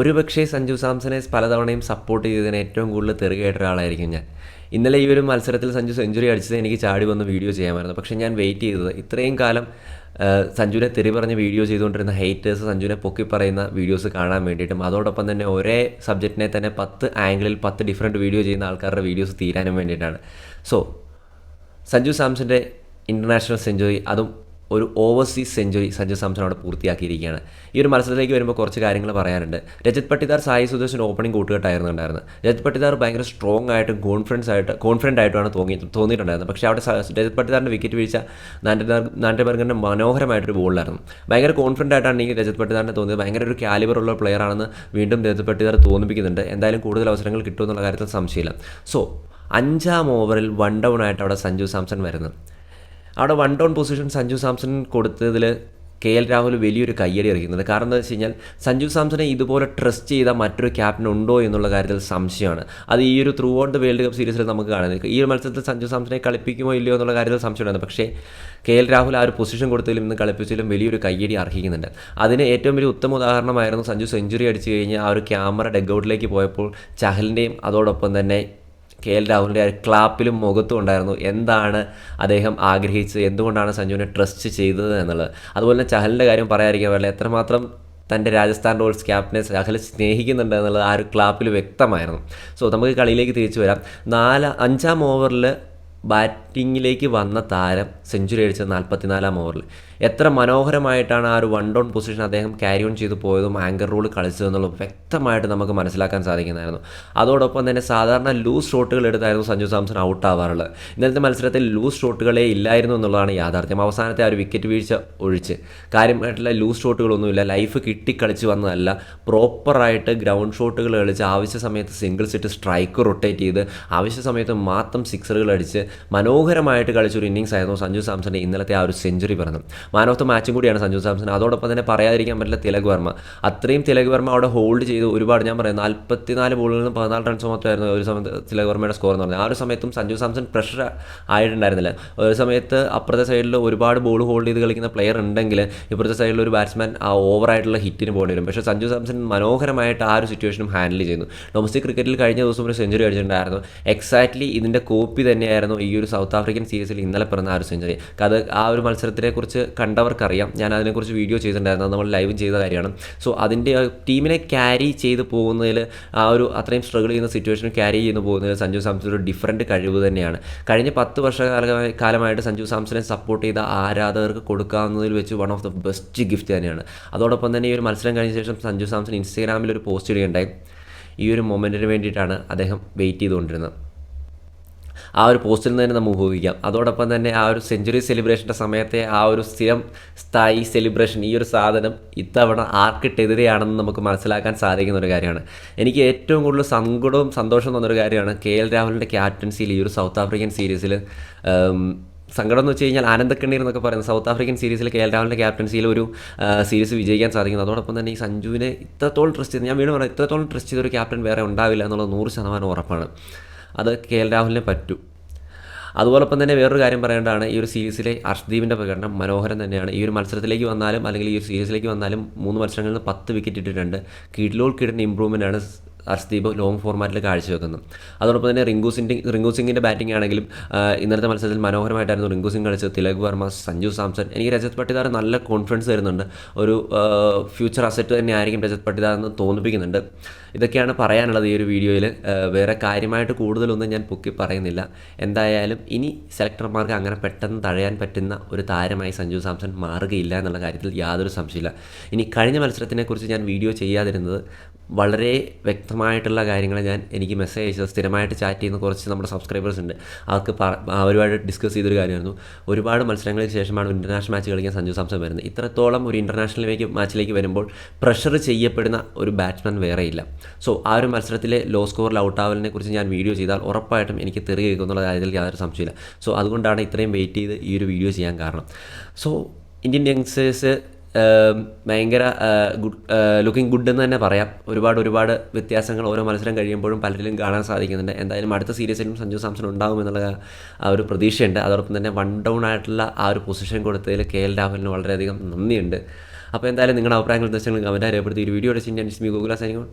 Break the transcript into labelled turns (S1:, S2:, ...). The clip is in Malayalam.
S1: ഒരുപക്ഷേ സഞ്ജു സാംസനെ പലതവണയും സപ്പോർട്ട് ചെയ്തതിന് ഏറ്റവും കൂടുതൽ തെറുകയായിട്ട് ഒരാളായിരിക്കും ഞാൻ. ഇന്നലെ ഈ ഒരു മത്സരത്തിൽ സഞ്ജു സെഞ്ചുറി അടിച്ചത് എനിക്ക് ചാടി വന്ന് വീഡിയോ ചെയ്യാമായിരുന്നു. പക്ഷേ ഞാൻ വെയിറ്റ് ചെയ്തത്. ഇത്രയും കാലം സഞ്ജുവിനെ തെറി പറഞ്ഞ് വീഡിയോ ചെയ്തുകൊണ്ടിരുന്ന ഹേറ്റേഴ്സ് സഞ്ജുവിനെ പൊക്കി പറയുന്ന വീഡിയോസ് കാണാൻ വേണ്ടിയിട്ടും അതോടൊപ്പം തന്നെ ഒരേ സബ്ജക്റ്റിനെ തന്നെ പത്ത് ആംഗിളിൽ പത്ത് ഡിഫറെന്റ് വീഡിയോ ചെയ്യുന്ന ആൾക്കാരുടെ വീഡിയോസ് തീരാനും വേണ്ടിയിട്ടാണ്. സോ സഞ്ജു സാംസന്റെ ഇന്റർനാഷണൽ സെഞ്ചുറി അതും ഒരു ഓവർസീസ് സെഞ്ചുറി സഞ്ജു സാംസൺ അവിടെ പൂർത്തിയാക്കിയിരിക്കുകയാണ്. ഈ ഒരു മത്സരത്തിലേക്ക് വരുമ്പോൾ കുറച്ച് കാര്യങ്ങൾ പറയാനുണ്ട്. രജത് പട്ടിദാർ സായി സുദർശൻ ഓപ്പണിംഗ് കൂട്ടുകെട്ടായിരുന്നു ഉണ്ടായിരുന്നത് രജത് പട്ടിദാർ ഭയങ്കര സ്ട്രോങ് ആയിട്ടും കോൺഫിഡൻസ് ആയിട്ട് കോൺഫിഡന്റ് ആയിട്ടാണ് തോന്നി തോന്നിയിട്ടുണ്ടായിരുന്നത്. പക്ഷേ അവിടെ രജത് പട്ടിദാറിന്റെ വിക്കറ്റ് വീഴ്ച നാൻഡബർഗിന്റെ മനോഹരമായിട്ടൊരു ബോളിലായിരുന്നു ഭയങ്കര കോൺഫിഡന്റ് ആയിട്ടാണ് എനിക്ക് രജത് പട്ടിദാറിനെ തോന്നിയത്. ഭയങ്കര ഒരു കാലിബർ ഉള്ള പ്ലെയർ ആണെന്ന് വീണ്ടും രജത് പട്ടിദാർ തോന്നിപ്പിക്കുന്നുണ്ട്. എന്തായാലും കൂടുതൽ അവസരങ്ങൾ കിട്ടുമെന്നുള്ള കാര്യത്തിൽ സംശയമില്ല. സോ അഞ്ചാം ഓവറിൽ വൺ ഡൗൺ ആയിട്ട് അവിടെ സഞ്ജു സാംസൺ വരുന്നത് അവിടെ one down position Sanju Samson കൊടുത്തതിൽ K L Rahul വലിയൊരു കയ്യടി അറിയിക്കുന്നത് കാരണം എന്താ വെച്ച് കഴിഞ്ഞാൽ സഞ്ജു സാംസനെ ഇതുപോലെ ട്രസ്റ്റ് ചെയ്ത മറ്റൊരു ക്യാപ്റ്റൻ ഉണ്ടോ എന്നുള്ള കാര്യത്തിൽ സംശയമാണ്. അത് ഈ ഒരു throughout the world cup സീരീസിൽ നമുക്ക് കാണുന്നത് ഈ ഒരു മത്സരത്തിൽ സഞ്ജു സാംസനെ കളിപ്പിക്കുമോ ഇല്ലയോ എന്നുള്ള കാര്യത്തിൽ സംശയമാണ് പക്ഷേ കെ എൽ രാഹുൽ ആ ഒരു പൊസിഷൻ കൊടുത്തതിലും ഇന്ന് കളിപ്പിച്ചതിലും വലിയൊരു കയ്യടി അർഹിക്കുന്നുണ്ട്. അതിന് ഏറ്റവും വലിയ ഉത്തമ ഉദാഹരണമായിരുന്നു സഞ്ജു സെഞ്ചുറി അടിച്ചു കഴിഞ്ഞ് ആ ഒരു ക്യാമറ ഡെഗ്ഔട്ടിലേക്ക് പോയപ്പോൾ ചഹലിന്റെയും അതോടൊപ്പം തന്നെ കെ എൽ രാഹുലിന്റെ ക്ലാപ്പിലും മുഖത്തും ഉണ്ടായിരുന്നു. എന്താണ് അദ്ദേഹം ആഗ്രഹിച്ചത്? എന്തുകൊണ്ടാണ് സഞ്ജുവിനെ ട്രസ്റ്റ് ചെയ്തത് എന്നുള്ളത്? അതുപോലെ തന്നെ ചഹലിന്റെ കാര്യം പറയാതിരിക്കാൻ പാടില്ല. എത്രമാത്രം തന്റെ രാജസ്ഥാൻ റോയൽസ് ക്യാപ്റ്റനെ ചഹൽ സ്നേഹിക്കുന്നുണ്ട് എന്നുള്ളത് ആ ഒരു ക്ലാപ്പിൽ വ്യക്തമായിരുന്നു. സോ നമുക്ക് കളിയിലേക്ക് തിരിച്ചു വരാം. നാല് അഞ്ചാം ഓവറിൽ ബാറ്റിങ്ങിലേക്ക് വന്ന താരം സെഞ്ചുറി അടിച്ചത് നാൽപ്പത്തിനാലാം ഓവറിൽ. എത്ര മനോഹരമായിട്ടാണ് ആ ഒരു വൺ ഡൗൺ പൊസിഷൻ അദ്ദേഹം ക്യാരി ഓൺ ചെയ്തു പോയതും ആങ്കർ റോൾ കളിച്ചതെന്നുള്ളത് വ്യക്തമായിട്ട് നമുക്ക് മനസ്സിലാക്കാൻ സാധിക്കുന്നതായിരുന്നു. അതോടൊപ്പം തന്നെ സാധാരണ ലൂസ് ഷോട്ടുകൾ എടുത്തായിരുന്നു സഞ്ജു സാംസൺ ഔട്ട് ആവാറുള്ളത്. ഇന്നത്തെ മത്സരത്തിൽ ലൂസ് ഷോട്ടുകളേ ഇല്ലായിരുന്നു എന്നുള്ളതാണ് യാഥാർത്ഥ്യം. അവസാനത്തെ ആ ഒരു വിക്കറ്റ് വീഴ്ച ഒഴിച്ച്. കാര്യമായിട്ടുള്ള ലൂസ് ഷോട്ടുകളൊന്നുമില്ല ലൈഫ് കിട്ടിക്കളിച്ച് വന്നതല്ല. പ്രോപ്പറായിട്ട് ഗ്രൗണ്ട് ഷോട്ടുകൾ കളിച്ച് ആവശ്യ സമയത്ത് സിംഗിൾസ് ഇട്ട് സ്ട്രൈക്ക് റൊട്ടേറ്റ് ചെയ്ത് ആവശ്യ സമയത്ത് മാത്രം സിക്സറുകൾ അടിച്ച് മനോഹരമായിട്ട് കളിച്ചൊരു ഇന്നിങ്സ് ആയിരുന്നു സഞ്ജു സാംസന്റെ ഇന്നലത്തെ ആ ഒരു സെഞ്ചുറി പറഞ്ഞത് മാൻ ഓഫ് ദ മാച്ചും കൂടിയാണ് സഞ്ജു സാംസൺ അതോടൊപ്പം തന്നെ പറയാതിരിക്കാൻ പറ്റില്ല തിലക് വർമ്മ. അത്രയും തിലക് വർമ്മ അവിടെ ഹോൾഡ് ചെയ്ത് ഒരുപാട് ഞാൻ പറയുന്നത് നാൽപ്പത്തിനാല് ബോളുകളിൽ നിന്ന് പതിനാല് റൺസ് മാത്രമായിരുന്നു ഒരു സമയത്ത് തിലക് വർമ്മയുടെ സ്കോർ എന്ന് പറഞ്ഞത്. ആ ഒരു സമയത്തും സഞ്ജു സാംസൺ പ്രഷർ ആയിട്ടുണ്ടായിരുന്നില്ല. ഒരു സമയത്ത് അപ്പുറത്തെ സൈഡിൽ ഒരുപാട് ബോൾ ഹോൾഡ് ചെയ്ത് കളിക്കുന്ന പ്ലെയർ ഉണ്ടെങ്കിൽ ഇപ്പുറത്തെ സൈഡിൽ ഒരു ബാറ്റ്സ്മാൻ ആ ഓവറായിട്ടുള്ള ഹിറ്റിന് പോകേണ്ടി വരും. പക്ഷേ സഞ്ജു സാംസൺ മനോഹരമായിട്ട് ആ ഒരു സിറ്റുവേഷനും ഹാൻഡിൽ ചെയ്യുന്നു ഡൊമസ്റ്റിക് ക്രിക്കറ്റിൽ കഴിഞ്ഞ ദിവസം ഒരു സെഞ്ചുറി അടിച്ചിട്ടുണ്ടായിരുന്നു എക്സാക്ട്ലി ഇതിന്റെ കോപ്പി തന്നെയായിരുന്നു ഈ ഒരു സൗത്ത് ആഫ്രിക്കൻ സീരീസിൽ ഇന്നലെ പിറന്ന ആ ഒരു സെഞ്ചുറി. അത് ആ ഒരു മത്സരത്തിനെ കുറിച്ച് കണ്ടവർക്കറിയാം. ഞാൻ അതിനെക്കുറിച്ച് വീഡിയോ ചെയ്തിട്ടുണ്ടായിരുന്നു. നമ്മൾ ലൈവ് ചെയ്ത കാര്യമാണ്. സോ അതിന്റെ ടീമിനെ ക്യാരി ചെയ്ത് പോകുന്നതിൽ ആ ഒരു അത്രയും സ്ട്രഗിൾ ചെയ്യുന്ന സിറ്റുവേഷൻ ക്യാരി ചെയ്ത് പോകുന്നതിൽ സഞ്ജു സാംസൺ ഒരു ഡിഫറന്റ് കഴിവ് തന്നെയാണ്. കഴിഞ്ഞ പത്ത് വർഷകാല കാലമായിട്ട് സഞ്ജു സാംസനെ സപ്പോർട്ട് ചെയ്ത ആരാധകർക്ക് കൊടുക്കാവുന്നതിൽ വെച്ച് one of the best gift തന്നെയാണ്. അതോടൊപ്പം തന്നെ ഈ ഒരു മത്സരം കഴിഞ്ഞ ശേഷം സഞ്ജു സാംസൺ ഇൻസ്റ്റാഗ്രാമിൽ ഒരു പോസ്റ്റ് ഇടുകയുണ്ടായി. ഈ ഒരു മൊമെന്റിന് വേണ്ടിയിട്ടാണ് അദ്ദേഹം വെയിറ്റ് ചെയ്തുകൊണ്ടിരുന്നത്. ആ ഒരു പോസ്റ്റിൽ നിന്ന് തന്നെ നമുക്ക് ഊഹിക്കാം. അതോടൊപ്പം തന്നെ ആ ഒരു സെഞ്ചുറി സെലിബ്രേഷന്റെ സമയത്തെ ആ ഒരു സ്ഥിരം സ്ഥായി സെലിബ്രേഷൻ ഈ ഒരു സാധനം ഇത്തവണ ആർക്കിട്ടെതിരെയാണെന്ന് നമുക്ക് മനസ്സിലാക്കാൻ സാധിക്കുന്ന ഒരു കാര്യമാണ്. എനിക്ക് ഏറ്റവും കൂടുതൽ സങ്കടവും സന്തോഷവും തന്നൊരു കാര്യമാണ് കെ എൽ രാഹുലിന്റെ ക്യാപ്റ്റൻസിയിൽ ഈ ഒരു സൗത്ത് ആഫ്രിക്കൻ സീരീസിൽ സങ്കടം എന്ന് വെച്ച് കഴിഞ്ഞാൽ ആനന്ദക്കണ്ണീർ എന്നൊക്കെ പറയുന്നത് സൗത്ത് ആഫ്രിക്കൻ സീരീസിൽ കെ എൽ രാഹുലിന്റെ ക്യാപ്റ്റൻസിയിൽ ഒരു സീരീസ് വിജയിക്കാൻ സാധിക്കുന്നു. അതോടൊപ്പം തന്നെ ഈ സഞ്ജുവിനെ ഇത്രത്തോളം ട്രസ്റ്റ് ചെയ്ത് ഞാൻ വീണ്ടും പറയാം ഇത്രത്തോളം ട്രസ്റ്റ് ചെയ്തൊരു ക്യാപ്റ്റൻ വേറെ ഉണ്ടാവില്ല എന്നുള്ളത് നൂറ് ശതമാനം ഉറപ്പാണ്. അത് കെ എൽ രാഹുലിനെ പറ്റൂ. അതുപോലൊപ്പം തന്നെ വേറൊരു കാര്യം പറയേണ്ടതാണ് ഈ ഒരു സീരീസിലെ അർഷ്ദീപിന്റെ പ്രകടനം മനോഹരം തന്നെയാണ്. ഈ ഒരു മത്സരത്തിലേക്ക് വന്നാലും അല്ലെങ്കിൽ ഈ ഒരു സീരീസിലേക്ക് വന്നാലും മൂന്ന് മത്സരങ്ങളിൽ നിന്ന് പത്ത് വിക്കറ്റ് ഇട്ടിട്ടുണ്ട്. കിഡ്ലോൾ കിടൻ ഇമ്പ്രൂവ്മെന്റ് ആണ് അർഷ്ദീപ് ലോങ് ഫോർമാറ്റിൽ കാഴ്ചവെക്കുന്നു. അതോടൊപ്പം തന്നെ റിങ്കു സിംഗ് റിങ്കു സിംഗിന്റെ ബാറ്റിംഗ് ആണെങ്കിലും ഇന്നത്തെ മത്സരത്തിൽ മനോഹരമായിട്ടായിരുന്നു റിങ്കു സിംഗ് കളിച്ചത്. തിലക് വർമ്മ സഞ്ജു സാംസൺ എനിക്ക് രജത് പട്ടിദാർ നല്ല കോൺഫിഡൻസ് തരുന്നുണ്ട്. ഒരു ഫ്യൂച്ചർ അസറ്റ് തന്നെ ആയിരിക്കും രജത് പട്ടിദാർ എന്ന് തോന്നിപ്പിക്കുന്നുണ്ട്. ഇതൊക്കെയാണ് പറയാനുള്ളത് ഈ ഒരു വീഡിയോയിൽ വേറെ കാര്യമായിട്ട് കൂടുതലൊന്നും ഞാൻ പൊക്കി പറയുന്നില്ല. എന്തായാലും ഇനി സെലക്ടർമാർക്ക് അങ്ങനെ പെട്ടെന്ന് തഴയാൻ പറ്റുന്ന ഒരു താരമായി സഞ്ജു സാംസൺ മാറുകയില്ല എന്നുള്ള കാര്യത്തിൽ യാതൊരു സംശയമില്ല ഇനി കഴിഞ്ഞ മത്സരത്തിനെക്കുറിച്ച് ഞാൻ വീഡിയോ ചെയ്യാതിരുന്നത് വളരെ വ്യക്തമായിട്ടുള്ള കാര്യങ്ങൾ ഞാൻ എനിക്ക് മെസ്സേജ് അയച്ചത് സ്ഥിരമായിട്ട് ചാറ്റ് ചെയ്യുന്ന കുറച്ച് നമ്മുടെ സബ്സ്ക്രൈബേഴ്സ് ഉണ്ട്. അവർക്ക് അവരുമായിട്ട് ഡിസ്കസ് ചെയ്തൊരു കാര്യമായിരുന്നു. ഒരുപാട് മത്സരങ്ങൾക്ക് ശേഷമാണ് ഇന്റർനാഷണൽ മാച്ച് കളിക്കാൻ സഞ്ജു സാംസൺ വരുന്നത്. ഇത്രത്തോളം ഒരു ഇന്റർനാഷണലിലേക്ക് മാച്ചിലേക്ക് വരുമ്പോൾ പ്രഷർ ചെയ്യപ്പെടുന്ന ഒരു ബാറ്റ്സ്മാൻ വേറെയില്ല സോ ആ ഒരു മത്സരത്തിലെ ലോ സ്കോറിൽ ഔട്ടാവലിനെ കുറിച്ച് ഞാൻ വീഡിയോ ചെയ്താൽ ഉറപ്പായിട്ടും എനിക്ക് തെറി കേൾക്കുന്നുള്ള കാര്യത്തിൽ യാതൊരു സംശയമില്ല സോ അതുകൊണ്ടാണ് ഇത്രയും വെയിറ്റ് ചെയ്ത് ഈ ഒരു വീഡിയോ ചെയ്യാൻ കാരണം. സോ ഇന്ത്യൻ യങ്സ്റ്റേഴ്സ് ഭയങ്കര ഗുഡ് ലുക്കിംഗ് ഗുഡ് എന്ന് തന്നെ പറയാം. ഒരുപാട് ഒരുപാട് വ്യത്യാസങ്ങൾ ഓരോ മത്സരം കഴിയുമ്പോഴും പലരിലും കാണാൻ സാധിക്കുന്നുണ്ട്. എന്തായാലും അടുത്ത സീരീസിലും സഞ്ജു സാംസൺ ഉണ്ടാകും എന്നുള്ള ആ ഒരു പ്രതീക്ഷയുണ്ട്. അതോടൊപ്പം തന്നെ വൺ ഡൗൺ ആയിട്ടുള്ള ആ ഒരു പൊസിഷൻ കൊടുത്തതിൽ കെ എൽ രാഹുലിന് വളരെയധികം നന്ദിയുണ്ട്. അപ്പോൾ എന്തായാലും നിങ്ങളുടെ അഭിപ്രായങ്ങൾ നിർദ്ദേശങ്ങൾ കമന്റ് രേഖപ്പെടുത്തി. ഒരു വീഡിയോ അടിച്ച് ഞാൻ ഗൂഗിൾ സൈനിങ്